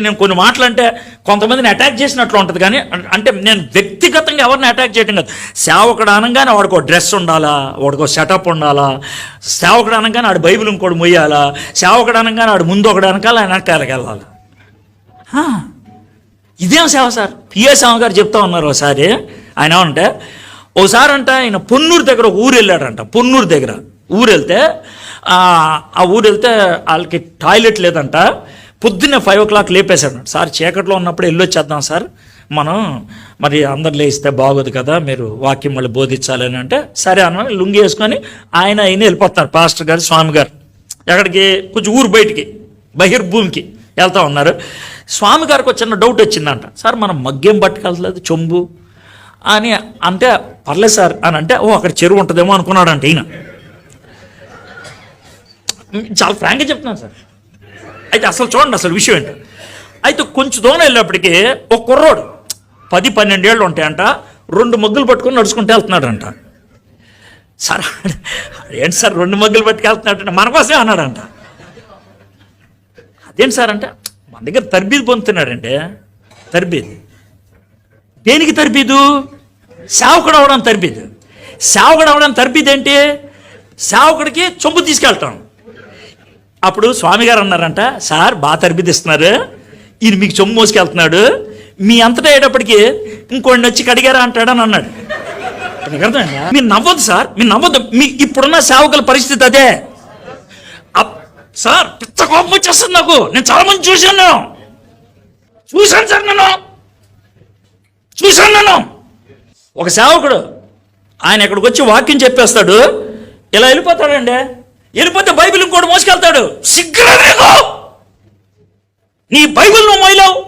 నేను కొన్ని మాటలు అంటే కొంతమందిని అటాక్ చేసినట్లు ఉంటుంది కానీ అంటే నేను వ్యక్తిగతంగా ఎవరిని అటాక్ చేయటం కాదు. సేవకుడు అనగానే వాడికో డ్రెస్ ఉండాలా వాడికో సెటప్ ఉండాలా సేవకుడు అనగానే ఆడు బైబిల్ ఇంకోటి మొయ్యాలా సేవకుడు అనగానే ఆడు ముందు ఒకడు అనకాల ఆయన వెనకాలకి వెళ్ళాలి. ఇదేం సేవ సార్? పిఏ సేవ గారు చెప్తా ఉన్నారు ఒకసారి. ఆయన ఏమంటే ఓసారి అంట ఆయన పొన్నూరు దగ్గర ఒక ఊరు వెళ్ళాడంట పొన్నూరు దగ్గర. ఊరు వెళ్తే ఆ ఊరు వెళ్తే వాళ్ళకి టాయిలెట్ లేదంట. పొద్దున్నే ఫైవ్ ఓ క్లాక్ లేపేశాడు. సార్ చీకట్లో ఉన్నప్పుడు వెళ్ళొచ్చేద్దాం సార్. మనం మరి అందరు లేస్తే బాగోదు కదా మీరు వాక్యం మళ్ళీ బోధించాలని అంటే సరే అన్న లుంగి వేసుకొని ఆయన ఆయన వెళ్ళిపోతున్నారు పాస్టర్ గారు స్వామి గారు. ఎక్కడికి? కొంచెం ఊరు బయటికి బహిర్భూమికి వెళ్తా ఉన్నారు. స్వామి గారికి ఒక చిన్న డౌట్ వచ్చిందంట. సార్ మనం మగ్గేం పట్టుకెళ్ళలేదు చొంబు? అని అంటే పర్లేదు సార్ అని అంటే ఓ అక్కడ చెరువు ఉంటుందేమో అనుకున్నాడంట ఈయన. చాలా ఫ్రాంక్గా చెప్తున్నాను సార్. అయితే అసలు చూడండి అసలు విషయం ఏంటి? అయితే కొంచెం దూరం వెళ్ళేప్పటికీ ఒక కుర్రోడు పది పన్నెండేళ్ళు ఉంటాయంట రెండు మగ్గులు పట్టుకొని నడుచుకుంటూ వెళ్తున్నాడంట. సార్ ఏంటి సార్ రెండు మగ్గులు పట్టుకెళ్తున్నాడంటే మన కోసమే అన్నాడంట. అదేంటి సార్ అంటే మన దగ్గర తర్బీదు పొందుతున్నాడంటే తర్బీదు. దేనికి తర్బీదు? సేవకుడు అవడం తర్బీదు. సేవకుడు అవడం తర్బీదు ఏంటి? సేవకుడికి చొంపు తీసుకెళ్తాం. అప్పుడు స్వామి గారు అన్నారంట సార్ బాగా తరిపిదిస్తున్నారు ఈయన మీకు చొమ్ము మోసుకెళ్తున్నాడు. మీ అంతటా అయ్యేటప్పటికి ఇంకోటి వచ్చి కడిగారా అంటాడని అన్నాడు. అర్థమైందా? మీరు నవ్వద్దు సార్. మీరు నవ్వద్దు. మీ ఇప్పుడున్న సేవకుల పరిస్థితి అదే. అప్- సార్ పిచ్చ కోపం వచ్చేస్తుంది నాకు. నేను చాలా మంది చూశాను. చూశాను సార్ నేను చూశాను నేను ఒక సేవకుడు ఆయన ఇక్కడికి వచ్చి వాక్యం చెప్పేస్తాడు. ఇలా వెళ్ళిపోతాడండి. వెళ్ళిపోతే బైబిల్ ఇంకోటి మోసుకెళ్తాడు. సిగ్గురా నీ బైబిల్ నువ్వు మోయలేవు.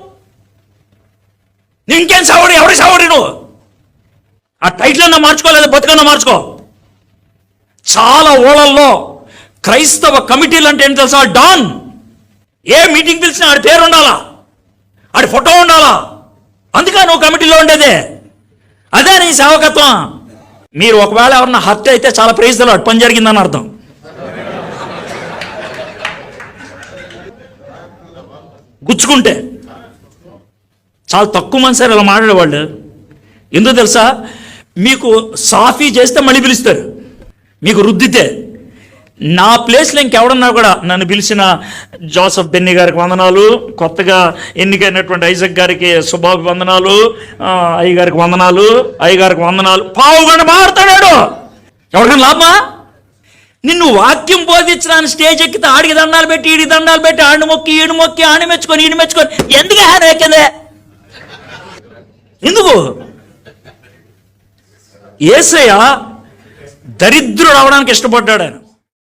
నీ ఇంకేం సావడి ఎవరి సావడి నువ్వు? ఆ టైటిల్ అన్నా మార్చుకోలేదు బతుకన్నా మార్చుకో. చాలా ఊళ్ళల్లో క్రైస్తవ కమిటీలు అంటే ఏంటి తెలుసా? డాన్. ఏ మీటింగ్ పిలిచినా ఆడి పేరు ఉండాలా? ఆడి ఫోటో ఉండాలా? అందుకే నువ్వు కమిటీలో ఉండేదే. అదే నీ సేవకత్వం. మీరు ఒకవేళ ఎవరన్నా హత్య అయితే చాలా ప్రైజ్లో అటు పని జరిగిందని అర్థం. గుచ్చుకుంటే. చాలా తక్కువ మంది సార్ అలా మాట్లాడేవాళ్ళు. ఎందుకు తెలుసా? మీకు సాఫీ చేస్తే మళ్ళీ పిలుస్తారు. మీకు రుద్దితే. నా ప్లేస్లో ఇంకెవడన్నా కూడా నన్ను పిలిచిన జోసఫ్ బెన్ని గారికి వందనాలు. కొత్తగా ఎన్నికైనటువంటి ఐజక్ గారికి శుభాభివందనాలు వందనాలు. అయ్య గారికి వందనాలు. అయ్య గారికి వందనాలు. పావు మారుతాడాడు ఎవరికైనా లాభమా? నిన్ను వాక్యం బోధించడానికి స్టేజ్ ఎక్కితే ఆడికి దండాలు పెట్టి ఈడి దండాలు పెట్టి ఆడు మొక్కి ఈడు మొక్కి ఆడి మెచ్చుకొని ఈడు మెచ్చుకొని. ఎందుకు హ్యాన్ ఎక్కిందే? ఎందుకు? ఏసయ్య దరిద్రుడు అవడానికి ఇష్టపడ్డాడు ఆయన.